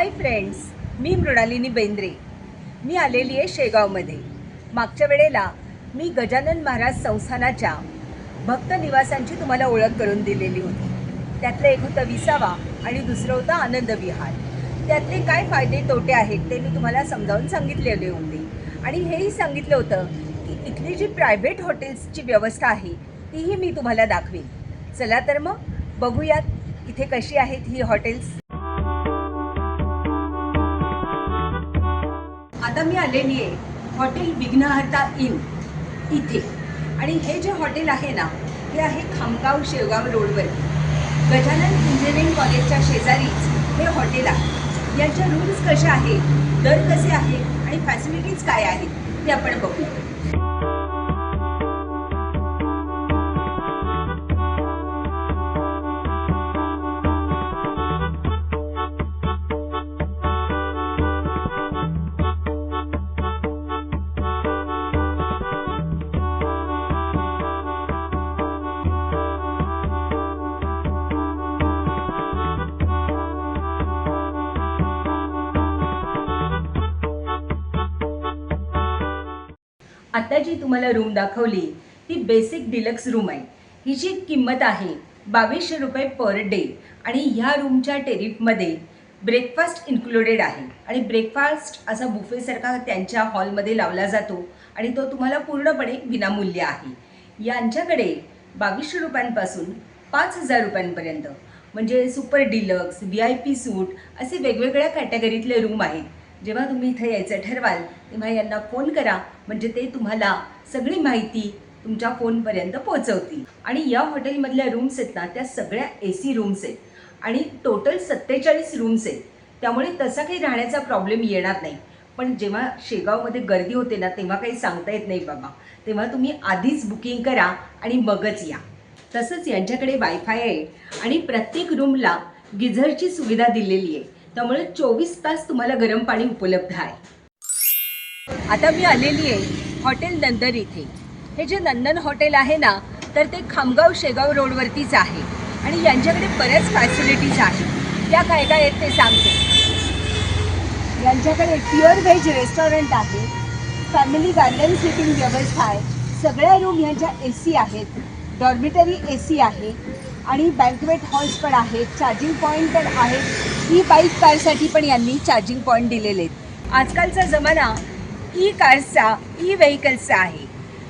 हाय friends मी मृणालिनी बेंद्रे. मी आलेली आहे शेगावमध्ये. मागच्या वेळेला मी गजानन महाराज संस्थानाच्या भक्त निवासांची तुम्हाला ओळख करून दिलेली होती. त्यातलं एक होतं विसावा आणि दुसरं होतं आनंद विहार. त्यातले काय फायदे तोटे आहेत ते मी तुम्हाला समजावून सांगितलेले होते. आणि हेही सांगितलं होतं की इथली जी प्रायव्हेट हॉटेल्सची व्यवस्था आहे तीही मी तुम्हाला दाखवेन. चला तर मग बघूयात इथे कशी आहेत ही हॉटेल्स आता मी आलेली आहे हॉटेल विघ्नहर्ता इन इथे. आणि हे जे हॉटेल आहे ना हे आहे खामगाव शेवगाव रोडवर. गजानन इंजिनिअरिंग कॉलेजच्या शेजारीच हे हॉटेल आहे. याच्या रूम्स कसे आहेत दर कसे आहेत आणि फॅसिलिटीज काय आहेत ते आपण बघू. आता जी तुम्हाला रूम दाखवली ती बेसिक डिलक्स रूम आहे. हिची किंमत आहे बावीसशे रुपये पर डे आणि ह्या रूमच्या टेरिफमध्ये ब्रेकफास्ट इन्क्लुडेड आहे. आणि ब्रेकफास्ट असा बुफेसारखा त्यांच्या हॉलमध्ये लावला जातो. आणि तो तुम्हाला पूर्णपणे विनामूल्य आहे. यांच्याकडे बावीसशे रुपयांपासून पाच हजार रुपयांपर्यंत म्हणजे super deluxe V I P suite असे वेगवेगळ्या कॅटेगरीतले रूम आहेत. जेव्हा तुम्ही इथं यायचं ठरवाल तेव्हा यांना फोन करा. म्हणजे ते तुम्हाला सगळी माहिती तुमच्या फोनपर्यंत पोहोचवतील. आणि या हॉटेलमधल्या रूम्स आहेत ना त्या सगळ्या ए सी रूम्स आहेत. आणि टोटल सत्तेचाळीस रूम्स आहेत. त्यामुळे तसा काही राहण्याचा प्रॉब्लेम येणार नाही. पण जेव्हा शेगावमध्ये गर्दी होते ना तेव्हा काही सांगता येत नाही बाबा. तेव्हा तुम्ही आधीच बुकिंग करा आणि मगच या. तसंच यांच्याकडे वायफाय आहे. आणि प्रत्येक रूमला गिझरची सुविधा दिलेली आहे. त्यामुळे चोवीस तास तुम्हाला गरम पाणी उपलब्ध आहे. आता मी आलेली आहे हॉटेल नंदन इथे. हे जे नंदन हॉटेल आहे ना तर ते खामगाव शेगाव रोडवरतीच आहे. आणि यांच्याकडे बऱ्याच फॅसिलिटीज आहेत. त्या काय काय आहेत ते सांगते. यांच्याकडे प्युअर व्हेज रेस्टॉरंट आहे फॅमिली गार्डन सिटिंग व्यवस्था आहे सगळ्या रूम यांच्या ए सी आहेत डॉर्मिटरी ए सी आहे आणि बँकवेट हॉल्स पण आहेत चार्जिंग पॉईंट पण आहेत. ई बाईक कारसाठी पण यांनी चार्जिंग पॉईंट दिलेले आहेत. आजकालचा जमाना ई कारचा ई व्हेकल्सचा आहे.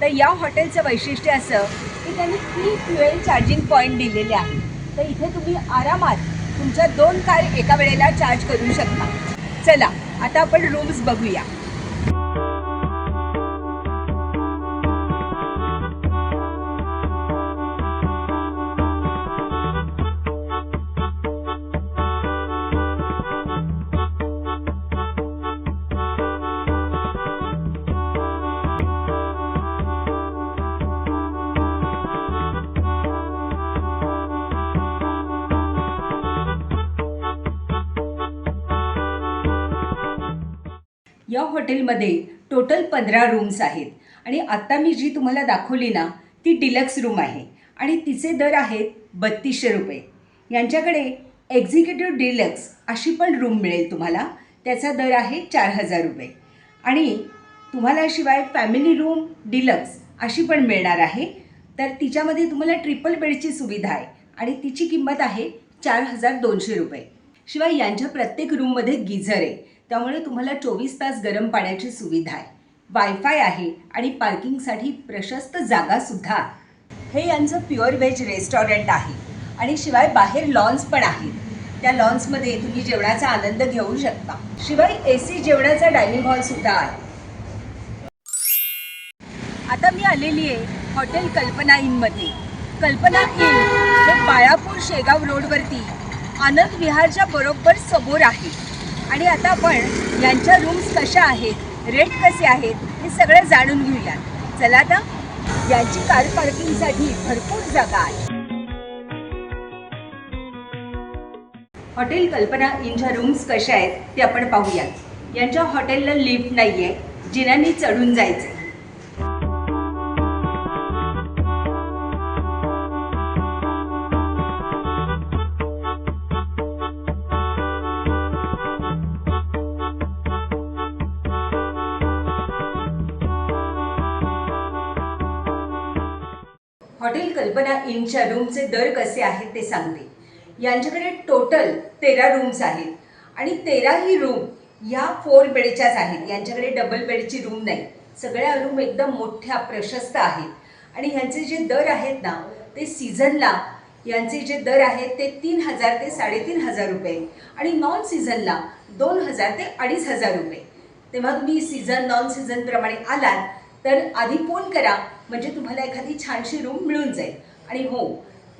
तर या हॉटेलचं वैशिष्ट्य असं की त्यांनी ई फ्युएल चार्जिंग पॉईंट दिलेले आहे. तर इथे तुम्ही आरामात तुमच्या दोन कार एका वेळेला चार्ज करू शकता. चला आता आपण रूम्स बघूया. हॉटेलमध्ये टोटल पंधरा रूम्स आहेत. आणि आत्ता मी जी तुम्हाला दाखवली ना ती डिलक्स रूम आहे. आणि तिचे दर आहेत बत्तीसशे रुपये. यांच्याकडे एक्झिक्युटिव्ह डिलक्स अशी पण रूम मिळेल तुम्हाला. त्याचा दर आहे चार हजार रुपये. आणि तुम्हाला शिवाय फॅमिली रूम डिलक्स अशी पण मिळणार आहे. तर तिच्यामध्ये तुम्हाला ट्रिपल बेडची सुविधा आहे. आणि तिची किंमत आहे चार हजार दोनशे रुपये. शिवाय यांच्या प्रत्येक रूममध्ये गिझर आहे. त्यामुळे तुम्हाला चोवीस तास गरम पाण्याची सुविधा आहे. वायफाय आहे आणि पार्किंगसाठी प्रशस्त जागासुद्धा हे यांचं प्युअर व्हेज रेस्टॉरंट आहे. आणि शिवाय बाहेर लॉन्स पण आहेत. त्या लॉन्समध्ये तुम्ही जेवणाचा आनंद घेऊ शकता. शिवाय ए सी जेवणाचा डायनिंग हॉलसुद्धा आहे. आता मी आलेली आहे हॉटेल कल्पना इनमध्ये कल्पना इन हे बाळापूर शेगाव रोडवरती आनंद विहारच्या बरोबर समोर आहे. आणि आता आपण यांच्या रूम्स कशा आहेत रेट कसे आहेत हे सगळं जाणून घेऊया चला आता यांची कार पार्किंगसाठी भरपूर जागा आहे हॉटेल कल्पना इनच्या रूम्स कशा आहेत ते आपण पाहूयात. यांच्या हॉटेलला लिफ्ट नाही आहे जिन्यांनी चढून जायचं कल्पना इनच्या रूमचे दर कसे आहेत ते सांगते. यांच्याकडे टोटल तेरा रूम्स आहेत. आणि तेराही रूम ह्या फोर बेडच्याच आहेत. यांच्याकडे डबल बेडची रूम नाही. सगळ्या रूम एकदम मोठ्या प्रशस्त आहेत. आणि ह्यांचे जे दर आहेत ना ते सीझनला यांचे जे दर आहेत ते तीन हजार ते साडेतीन हजार रुपये. आणि नॉन सीझनला दोन हजार ते अडीच हजार रुपये. तेव्हा तुम्ही सीझन नॉन सीझनप्रमाणे आलात तर आधी फोन करा. म्हणजे तुम्हाला एखादी छानशी रूम मिळून जाईल. आणि हो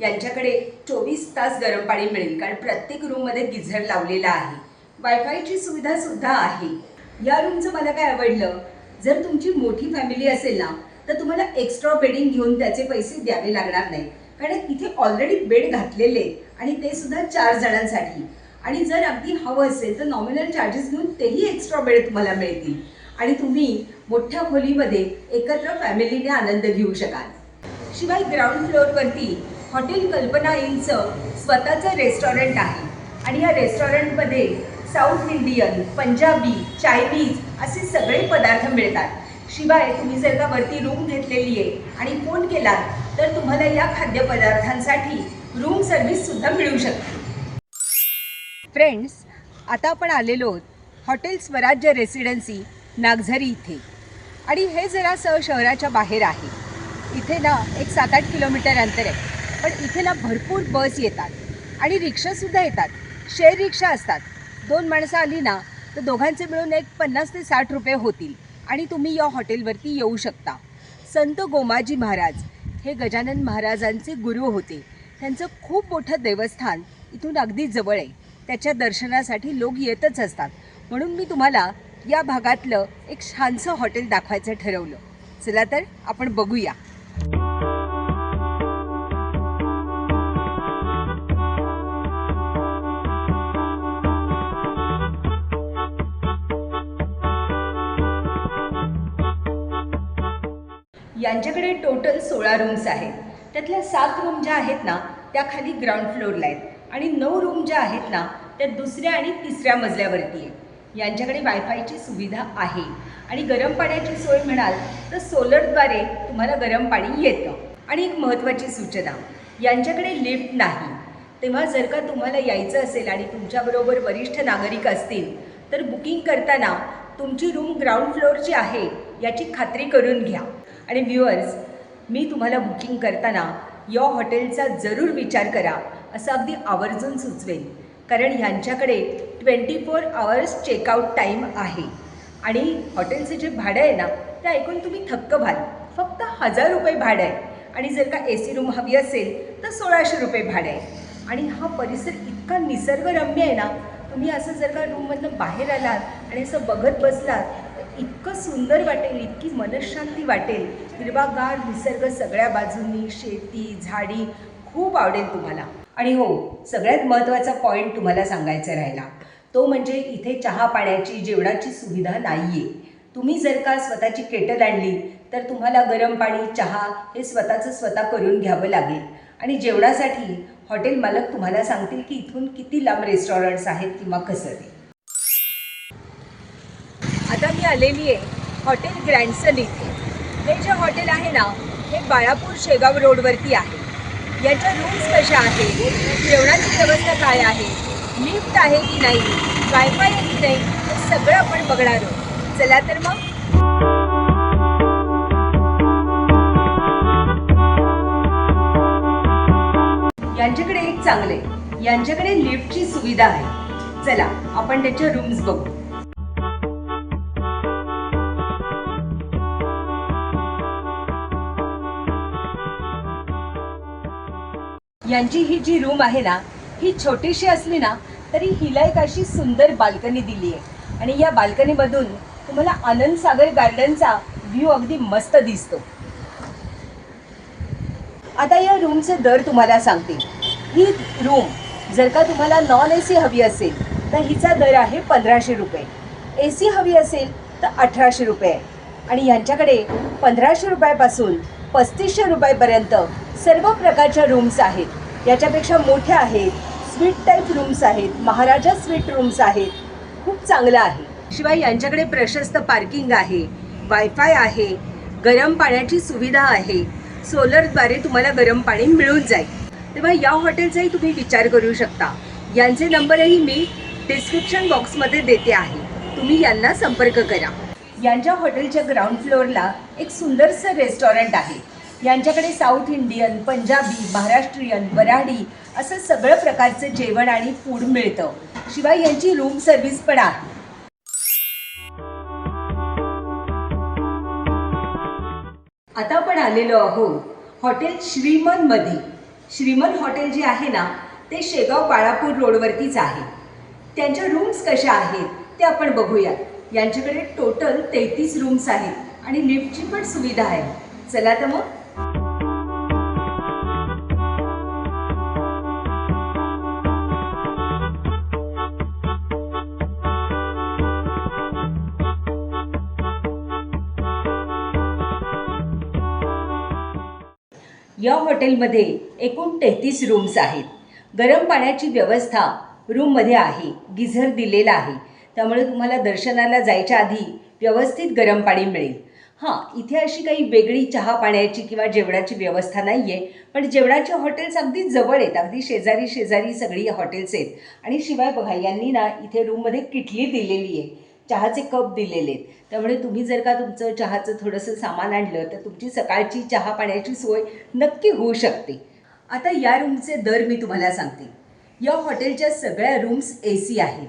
यांच्याकडे चोवीस तास गरम पाणी मिळेल कारण प्रत्येक रूममध्ये गिझर लावलेला आहे. वायफायची सुविधा सुद्धा आहे. या रूमचं मला काय आवडलं जर तुमची मोठी फॅमिली असेल ना तर तुम्हाला एक्स्ट्रा बेडिंग घेऊन त्याचे पैसे द्यावे लागणार नाही. कारण इथे ऑलरेडी बेड घातलेले आणि ते सुद्धा चार जणांसाठी. आणि जर अगदी हवं असेल तर नॉमिनल चार्जेस घेऊन तेही एक्स्ट्रा बेड तुम्हाला मिळतील. आणि तुम्ही मोठ्या खोलीमध्ये एकत्र फॅमिलीने आनंद घेऊ शकाल. शिवाय ग्राउंड फ्लोअरवरती हॉटेल कल्पना इनचं स्वतःचं रेस्टॉरंट आहे. आणि या रेस्टॉरंटमध्ये साऊथ इंडियन पंजाबी चायनीज असे सगळे पदार्थ मिळतात. शिवाय तुम्ही जर का वरती रूम घेतलेली आहे आणि फोन केलात तर तुम्हाला या खाद्यपदार्थांसाठी रूम सर्व्हिस सुद्धा मिळू शकते. फ्रेंड्स आता आपण आलेलो आहोत हॉटेल स्वराज्य रेसिडेन्सी नागझरी इथे. आणि हे जरासं शहराच्या बाहेर आहे. इथे ना एक सात आठ किलोमीटर अंतर आहे. पण इथे ना भरपूर बस येतात. आणि रिक्षासुद्धा येतात. शेअर रिक्षा असतात. दोन माणसं आली ना तर दोघांचे मिळून एक पन्नास ते साठ रुपये होतील. आणि तुम्ही या हॉटेलवरती येऊ शकता. संत गोमाजी महाराज हे गजानन महाराजांचे गुरु होते. त्यांचं खूप मोठं देवस्थान इथून अगदी जवळ आहे. त्याच्या दर्शनासाठी लोक येतच असतात. म्हणून मी तुम्हाला या भागातलं एक छानसं हॉटेल दाखवायचं ठरवलं. चला तर आपण बघूया. यांच्याकडे टोटल सोळा रूम्स आहेत. त्यातल्या सात रूम ज्या आहेत ना त्या खाली ग्राउंड फ्लोअरला आहेत. आणि नऊ रूम ज्या आहेत ना त्या दुसऱ्या आणि तिसऱ्या मजल्यावरती आहेत. यांच्याकडे वायफायची सुविधा आहे. आणि गरम पाण्याची सोय म्हणाल तर सोलरद्वारे तुम्हाला गरम पाणी येतं. आणि एक महत्त्वाची सूचना यांच्याकडे लिफ्ट नाही. तेव्हा जर का तुम्हाला यायचं असेल आणि तुमच्याबरोबर वरिष्ठ नागरिक असतील तर बुकिंग करताना तुमची रूम ग्राउंड फ्लोअरची आहे याची खात्री करून घ्या. आणि व्ह्युअर्स मी तुम्हाला बुकिंग करताना या हॉटेलचा जरूर विचार करा असं अगदी आवर्जून सुचवेन. कारण ह्यांच्याकडे twenty four hours checkout time आहे. आणि हॉटेलचं जे भाडं आहे ना ते ऐकून तुम्ही थक्क व्हाल. फक्त हजार रुपये भाडं आहे. आणि जर का ए सी रूम हवी असेल तर सोळाशे रुपये भाडं आहे. आणि हा परिसर इतका निसर्गरम्य आहे ना तुम्ही असं जर का रूममधनं बाहेर आलात आणि असं बघत बसलात तर इतकं सुंदर वाटेल इतकी मनशांती वाटेल. हिरवागार निसर्ग सगळ्या बाजूंनी शेती झाडी खूप आवडेल तुम्हाला. आणि हो सगळ्यात महत्त्वाचा पॉईंट तुम्हाला सांगायचा राहिला. तो म्हणजे इथे चहा पाण्याची जेवणाची सुविधा नाही आहे तुम्ही जर का स्वतःची केटल आणली तर तुम्हाला गरम पाणी चहा हे स्वतःचं स्वतः करून घ्यावं लागेल. आणि जेवणासाठी हॉटेल मालक तुम्हाला सांगतील की इथून किती लांब रेस्टॉरंट्स आहेत किंवा कसं ते. आता मी आलेली आहे हॉटेल ग्रँडसन इथे. हे जे हॉटेल आहे ना हे बाळापूर शेगाव रोडवरती आहे. याच्या रूम्स कशा आहेत? जेवणाची व्यवस्था काय आहे? लिफ्ट आहे की नाही वायफाय आहे की नाही हे सगळं आपण बघणार आहोत. चला तर मग. यांच्याकडे एक चांगले यांच्याकडे लिफ्टची सुविधा आहे. चला आपण त्याच्या रूम्स बघू. यांची ही जी रूम आहे ना ही छोटीशी असली ना तरी हिला एक अशी सुंदर बाल्कनी दिली आहे. आणि या बाल्कनीमधून तुम्हाला आनंद सागर गार्डनचा व्ह्यू अगदी मस्त दिसतो. आता या रूमचे दर तुम्हाला सांगते. ही रूम जर का तुम्हाला नॉन ए सी हवी असेल तर हिचा दर आहे पंधराशे रुपये. ए सी हवी असेल तर अठराशे रुपये. आणि यांच्याकडे पंधराशे रुपयापासून पस्तीसशे रुपयापर्यंत सर्व प्रकारच्या रूम्स आहेत. याच्यापेक्षा मोठ्या आहेत स्वीट टाईप रूम्स आहेत महाराजा स्वीट रूम्स आहेत खूप चांगलं आहे. शिवाय यांच्याकडे प्रशस्त पार्किंग आहे वायफाय आहे गरम पाण्याची सुविधा आहे. सोलरद्वारे तुम्हाला गरम पाणी मिळून जाईल. तेव्हा या हॉटेलचाही तुम्ही विचार करू शकता. यांचे नंबरही मी डिस्क्रिप्शन बॉक्समध्ये देते आहे. तुम्ही यांना संपर्क करा. यांच्या हॉटेलच्या ग्राउंड फ्लोअरला एक सुंदरसं रेस्टॉरंट आहे. यांच्याकडे साऊथ इंडियन पंजाबी महाराष्ट्रीयन वऱ्हाडी असं सगळं प्रकारचं जेवण आणि फूड मिळतं. शिवाय यांची रूम सर्व्हिस पण आहे. आता आपण आलेलो आहोत हॉटेल श्रीमनमध्ये श्रीमन हॉटेल जे आहे ना ते शेगाव बाळापूर रोडवरतीच आहे. त्यांच्या रूम्स कशा आहेत ते आपण बघूया यांच्याकडे टोटल तेहतीस रूम्स आहेत आणि लिफ्टची पण सुविधा आहे. चला तर मग. या हॉटेलमध्ये एकूण तेहतीस रूम्स आहेत. गरम पाण्याची व्यवस्था रूममध्ये आहे गिझर दिलेला आहे. त्यामुळे तुम्हाला दर्शनाला जायच्या आधी व्यवस्थित गरम पाणी मिळेल. हां इथे अशी काही वेगळी चहा पाण्याची किंवा जेवणाची व्यवस्था नाही आहे पण जेवणाची हॉटेल्स अगदी जवळ आहेत. अगदी शेजारी शेजारी सगळी हॉटेल्स आहेत. आणि शिवाय बघा यांनी ना इथे रूममध्ये किटली दिलेली आहे. चहाचे कप दिलेले आहेत. त्यामुळे तुम्ही जर का तुमचं चहाचं थोडंसं सामान आणलं तर तुमची सकाळची चहा पाण्याची सोय नक्की होऊ शकते. आता या रूमचे दर मी तुम्हाला सांगते. या हॉटेलच्या सगळ्या रूम्स ए सी आहेत.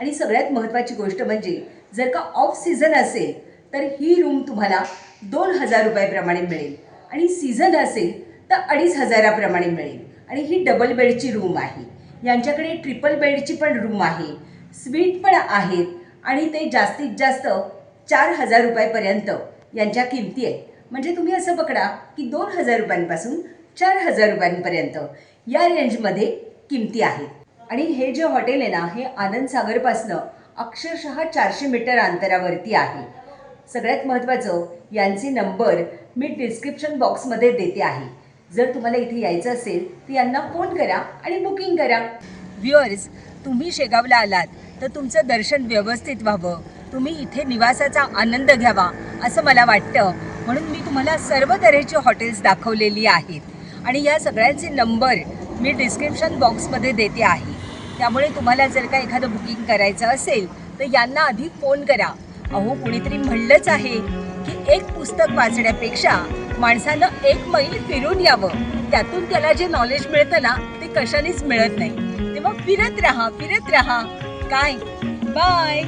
आणि सगळ्यात महत्त्वाची गोष्ट म्हणजे जर का ऑफ सीझन असेल तर ही रूम तुम्हाला दोन हजार रुपयाप्रमाणे मिळेल. आणि सीझन असेल तर अडीच हजाराप्रमाणे मिळेल. आणि ही डबल बेडची रूम आहे. यांच्याकडे ट्रिपल बेडची पण रूम आहे. स्वीट पण आहेत. आणि ते जास्तीत जास्त चार हजार रुपयापर्यंत यांच्या किमती आहेत. म्हणजे तुम्ही असं पकडा की दोन हजार रुपयांपासून चार हजार रुपयांपर्यंत या रेंजमध्ये किमती आहेत. आणि हे जे हॉटेल आहे ना हे आनंद सागरपासनं अक्षरशः चारशे मीटर अंतरावरती आहे. सगळ्यात महत्त्वाचं यांचे नंबर मी डिस्क्रिप्शन बॉक्समध्ये देते आहे. जर तुम्हाला इथे यायचं असेल तर यांना फोन करा आणि बुकिंग करा. व्ह्युअर्स तुम्ही शेगावला आलात. तर तुमचं दर्शन व्यवस्थित व्हावं. तुम्ही इथे निवासाचा आनंद घ्यावा असं मला वाटतं. म्हणून मी तुम्हाला सर्व तऱ्हेची हॉटेल्स दाखवलेली आहेत. आणि या सगळ्यांचे नंबर मी डिस्क्रिप्शन बॉक्समध्ये देते आहे. त्यामुळे तुम्हाला जर का एखादं बुकिंग करायचं असेल तर यांना आधी फोन करा. अहो कुणीतरी म्हणलंच आहे की एक पुस्तक वाचण्यापेक्षा माणसानं एक मैल फिरून यावं. त्यातून त्याला जे नॉलेज मिळतं ना ते कशानेच मिळत नाही. तेव्हा फिरत राहा फिरत राहा. काय बाय